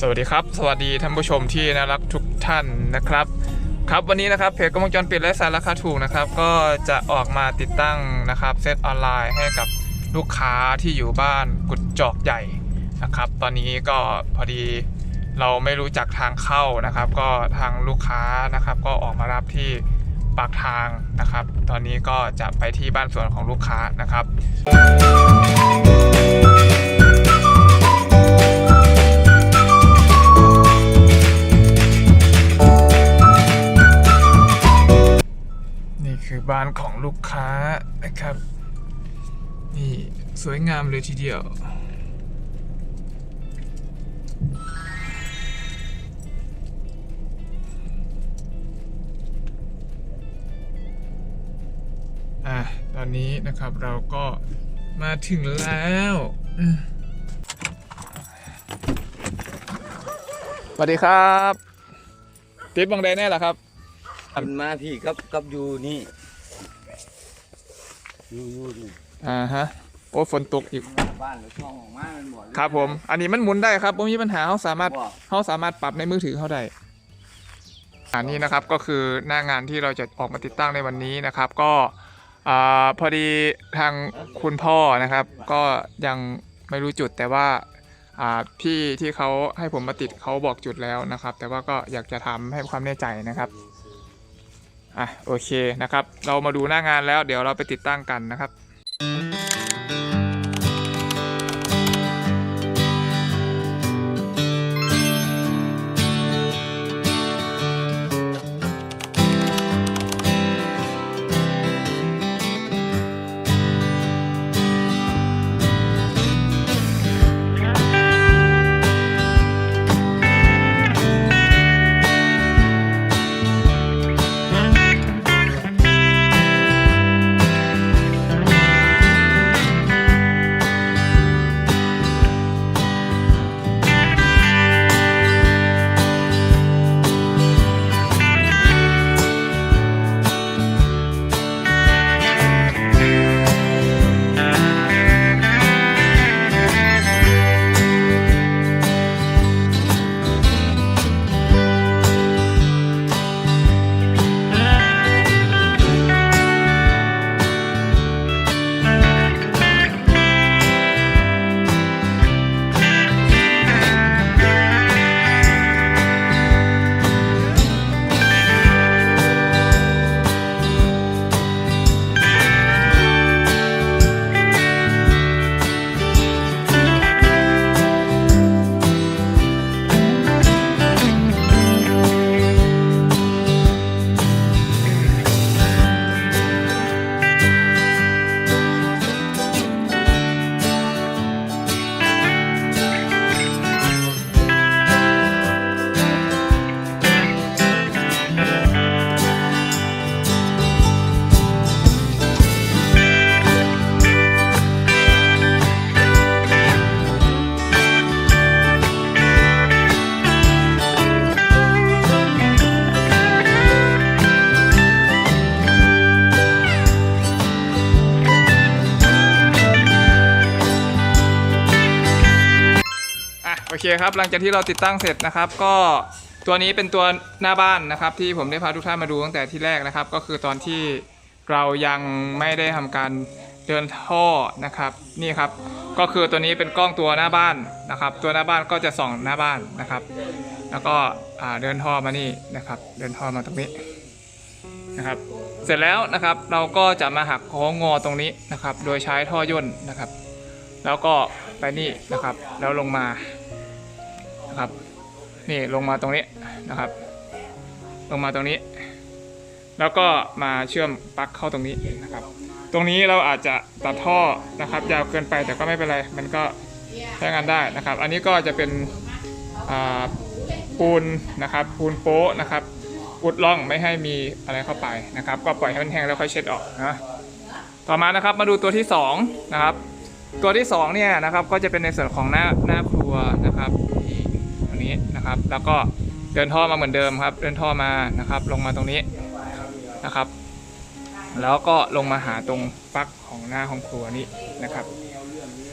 สวัสดีครับ สวัสดีท่านผู้ชมที่น่ารักทุกท่านนะครับ ครับวันนี้นะครับเพจกล้องวงจรปิดและสารราคาถูกนะครับ ก็จะออกมาติดตั้งนะครับเซตออนไลน์ให้กับลูกค้าที่อยู่บ้านกุดจอกใหญ่นะครับ ตอนนี้ก็พอดีเราไม่รู้จักทางเข้านะครับ ก็ทางลูกค้านะครับ ก็ออกมารับที่ปากทางนะครับ ตอนนี้ก็จะไปที่บ้านสวนของลูกค้านะครับ นี่คือบ้านของลูกค้านะครับ นี่สวยงามเลยทีเดียว อะ ตอนนี้นะครับเราก็มาถึงแล้วสวัสดีครับ ติดบังไดนแน่หรอครับ ขึ้นมาพี่กับกับอยู่นี่อยู่อยู่นี่อ่าฮะ โอ้ฝนตกอีกบ้านหรือช่องของมามันบ่ครับผม อันนี้มันหมุนได้ครับไม่มีปัญหาเขาสามารถ บ่เขาสามารถปรับในมือถือเขาได้ อันนี้นะครับก็คือหน้างานที่เราจะออกมาติดตั้งในวันนี้นะครับ ก็อ่าพอดีทางคุณพ่อนะครับ ก็ยังไม่รู้จุดแต่ว่าอ่าพี่ที่เขาให้ผมมาติดเขาบอกจุดแล้วนะครับ แต่ว่าก็อยากจะทำให้ความแน่ใจนะครับ อะโอเคนะครับ เรามาดูหน้างานแล้วเดี๋ยวเราไปติดตั้งกันนะครับ เคครับ หลังจากที่เราติดตั้งเสร็จนะครับ ก็ตัวนี้เป็นตัวหน้าบ้านนะครับ ที่ผมได้พาทุกท่านมาดูตั้งแต่ที่แรกนะครับ ก็คือตอนที่เรายังไม่ได้ทำการเดินท่อนะครับ นี่ครับ ก็คือตัวนี้เป็นกล้องตัวหน้าบ้านนะครับ ตัวหน้าบ้านก็จะส่องหน้าบ้านนะครับ แล้วก็เดินท่อมานี่นะครับ เดินท่อมาตรงนี้นะครับ เสร็จแล้วนะครับเราก็จะมาหักโค้งงอตรงนี้นะครับ โดยใช้ท่อย่นนะครับ แล้วก็ไปนี่นะครับ แล้วลงมา นะครับ นี่ลงมาตรงนี้นะครับ ลงมาตรงนี้ แล้วก็มาเชื่อมปลั๊กเข้าตรงนี้นะครับ ตรงนี้เราอาจจะตัดท่อนะครับ ยาวเกินไปแต่ก็ไม่เป็นไร มันก็ใช้งานได้นะครับ อันนี้ก็จะเป็นปูนนะครับ ปูนโป๊ะนะครับอุดร่องไม่ให้มีอะไรเข้าไปนะครับ ก็ปล่อยให้มันแห้งแล้วค่อยเช็ดออกนะต่อมานะครับมาดูตัวที่สองนะครับ ตัวที่สองเนี่ยนะครับก็จะเป็นในส่วนของหน้าหน้าครัวนะครับ นี้นะครับ แล้วก็เดินท่อมาเหมือนเดิมครับ เดินท่อมานะครับ ลงมาตรงนี้นะครับ แล้วก็ลงมาหาตรงปลั๊กของหน้าห้องครัวนี้นะครับ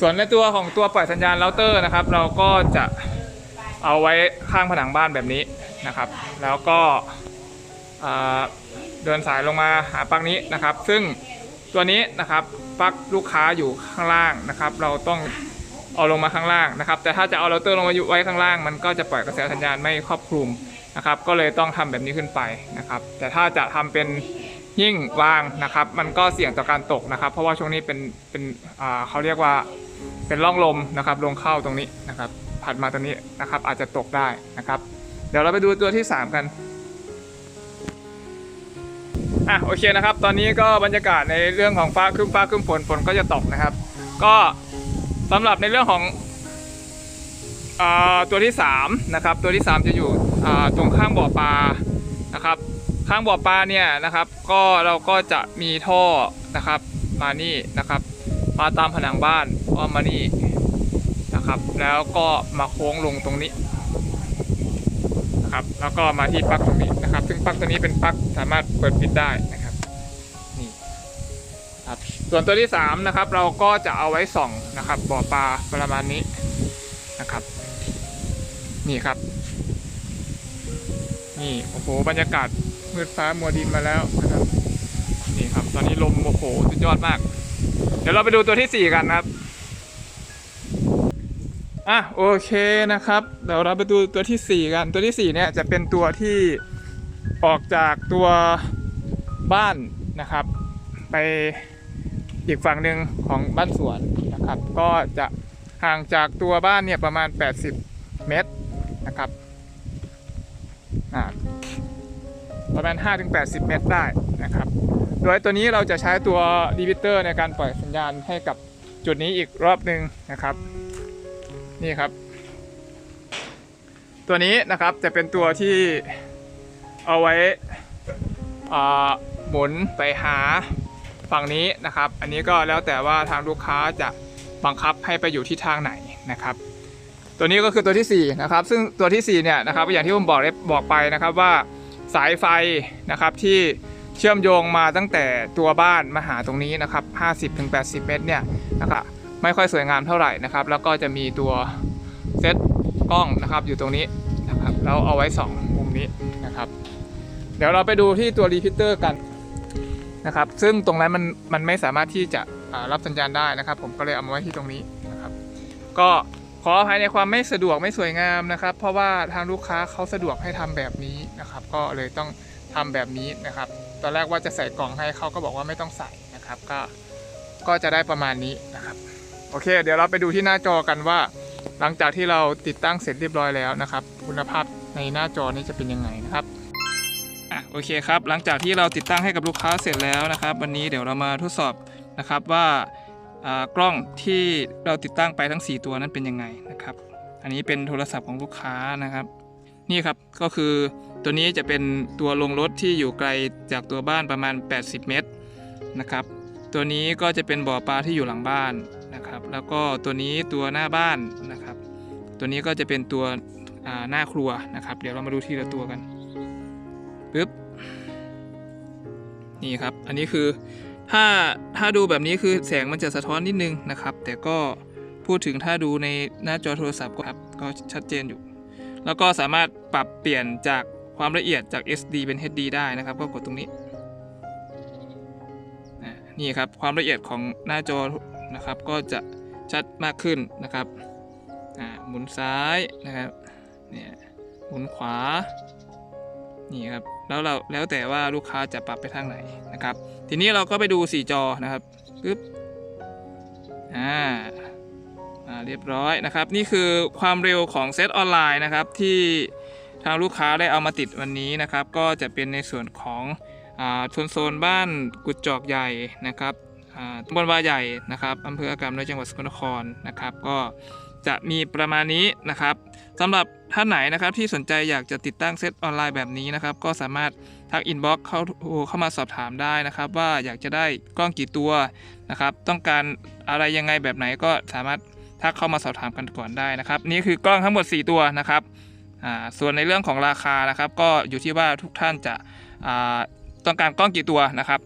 ส่วนในตัวของตัวปล่อยสัญญาณเราเตอร์นะครับ เราก็จะเอาไว้ข้างผนังบ้านแบบนี้นะครับ แล้วก็เดินสายลงมาหาปลั๊กนี้นะครับ ซึ่งตัวนี้นะครับปลั๊กลูกค้าอยู่ข้างล่างนะครับ เราต้อง เอาลงมาข้างล่างนะครับ แต่ถ้าจะเอาเราเตอร์ลงมาอยู่ไว้ข้างล่าง มันก็จะปล่อยกระแสสัญญาณไม่ครอบคลุมนะครับ ก็เลยต้องทำแบบนี้ขึ้นไปนะครับ แต่ถ้าจะทำเป็นหิ้งวางนะครับ มันก็เสี่ยงต่อการตกนะครับ เพราะว่าช่วงนี้เป็นเป็นเขาเรียกว่าเป็นร่องลมนะครับ ลงเข้าตรงนี้นะครับ ผัดมาตรงนี้นะครับ อาจจะตกได้นะครับ เดี๋ยวเราไปดูตัวที่ 3 กันอะโอเคนะครับ ตอนนี้ก็บรรยากาศในเรื่องของฟ้าครึ้มฟ้าครึ้มฝนฝนก็จะตกนะครับ ก็ สำหรับในเรื่องของอตัวที่3นะครับตัวที่ 3 จะอยู่ตรงข้างบ่อปลานะครับ ข้างบ่อปลาเนี่ยนะครับ ก็เราก็จะมีท่อนะครับมานี่นะครับมาตามผนังบ้านอ้อมมานี่นะครับ แล้วก็มาโค้งลงตรงนี้นะครับ แล้วก็มาที่ปลั๊กตรงนี้นะครับ ซึ่งปลั๊กตัวนี้เป็นปลั๊กสามารถเปิดปิดได้ ครับ ส่วนตัวที่ 3 นะครับ เราก็จะเอาไว้ส่องนะครับ บ่อปลาประมาณนี้นะครับ นี่ครับ นี่โอ้โหบรรยากาศมืดฟ้ามัวดินมาแล้วนะครับนี่ครับ ตอนนี้ลมโอ้โหสุดยอดมาก เดี๋ยวเราไปดูตัวที่ 4 กันครับอะโอเคนะครับ เดี๋ยวเราไปดูตัวที่ 4 กัน ตัวที่ 4 เนี่ยจะเป็นตัวที่ออกจากตัวบ้านนะครับ ไป อีกฝั่งหนึ่งของบ้านสวนนะครับ ก็จะห่างจากตัวบ้านเนี่ยประมาณ 80 เมตรนะครับประมาณ 5-80 เมตรได้นะครับ โดยตัวนี้เราจะใช้ตัวดีวิเตอร์ในการปล่อยสัญญาณให้กับจุดนี้อีกรอบหนึ่งนะครับ นี่ครับ ตัวนี้นะครับจะเป็นตัวที่เอาไว้อ่าหมุนไปหา ฝั่งนี้นะครับ อันนี้ก็แล้วแต่ว่าทางลูกค้าจะบังคับให้ไปอยู่ที่ทางไหนนะครับ ตัวนี้ก็คือตัวที่4นะครับซึ่งตัวทีสี่4เนี่ยนะครับอย่างที่ผมบอกได้บอกไปนะครับว่าสายไฟนะครับที่เชื่อมโยงมาตั้งแต่ตัวบ้านมาหาตรงนี้นะครับ50-80 เมตรเนี่ยนะครับไม่ค่อยสวยงามเท่าไหร่นะครับ แล้วก็จะมีตัวเซตกล้องนะครับอยู่ตรงนี้นะครับแล้วเอาไว้สองมุมนี้นะครับ เดี๋ยวเราไปดูที่ตัวรีพิเตอร์กัน นะครับ ซึ่งตรงนั้นมันมันไม่สามารถที่จะรับสัญญาณได้นะครับ ผมก็เลยเอามาไว้ที่ตรงนี้นะครับ ก็ขออภัยในความไม่สะดวกไม่สวยงามนะครับ เพราะว่าทางลูกค้าเขาสะดวกให้ทำแบบนี้นะครับ ก็เลยต้องทำแบบนี้นะครับ ตอนแรกว่าจะใส่กล่องให้เขาก็บอกว่าไม่ต้องใส่นะครับ ก็ก็จะได้ประมาณนี้นะครับ โอเค เดี๋ยวเราไปดูที่หน้าจอกันว่า หลังจากที่เราติดตั้งเสร็จเรียบร้อยแล้วนะครับ คุณภาพในหน้าจอนี้จะเป็นยังไงนะครับ อะโอเคครับหลังจากที่เราติดตั้งให้กับลูกค้าเสร็จแล้วนะครับ วันนี้เดี๋ยวเรามาทดสอบนะครับว่ากล้องที่เราติดตั้งไปทั้ง 4 ตัวนั้นเป็นยังไงนะครับ อันนี้เป็นโทรศัพท์ของลูกค้านะครับ นี่ครับก็คือตัวนี้จะเป็นตัวลงรถที่อยู่ไกลจากตัวบ้านประมาณ 80 เมตรนะครับ ตัวนี้ก็จะเป็นบ่อปลาที่อยู่หลังบ้านนะครับ แล้วก็ตัวนี้ตัวหน้าบ้านนะครับ ตัวนี้ก็จะเป็นตัวหน้าครัวนะครับ เดี๋ยวเรามาดูทีละตัวกัน นี่ครับ อันนี้คือถ้าถ้าดูแบบนี้คือแสงมันจะสะท้อนนิดนึงนะครับ แต่ก็พูดถึงถ้าดูในหน้าจอโทรศัพท์ก็ครับก็ชัดเจนอยู่ แล้วก็สามารถปรับเปลี่ยนจากความละเอียดจาก SD เป็น HD ได้นะครับ ก็กดตรงนี้นี่ครับความละเอียดของหน้าจอนะครับ ก็จะชัดมากขึ้นนะครับหมุนซ้ายนะครับเนี่ยหมุนขวา นี่ครับแล้วเราแล้วแต่ว่าลูกค้าจะปรับไปทางไหนนะครับ ทีนี้เราก็ไปดู 4 จอนะครับปึ๊บอ่าอ่าเรียบร้อยนะครับ นี่คือความเร็วของเซตออนไลน์นะครับ ที่ทางลูกค้าได้เอามาติดวันนี้นะครับ ก็จะเป็นในส่วนของอชนโซนบ้านกุดจอกใหญ่นะครับอ่าตำบลวาใหญ่นะครับอำเภออากาศน้อยจังหวัดสกลนครนะครับ ก็ จะมีประมาณนี้นะครับสำหรับท่านไหนนะครับที่สนใจอยากจะติดตั้งเซตออนไลน์แบบนี้นะครับ ก็สามารถทักอินบ็อกซ์เข้าเข้ามาสอบถามได้นะครับ ว่าอยากจะได้กล้องกี่ตัวนะครับ ต้องการอะไรยังไงแบบไหนก็สามารถทักเข้ามาสอบถามกันก่อนได้นะครับ นี่คือกล้องทั้งหมด 4 ตัวนะครับอ่าส่วนในเรื่องของราคานะครับ ก็อยู่ที่ว่าทุกท่านจะอ่าต้องการกล้องกี่ตัวนะครับ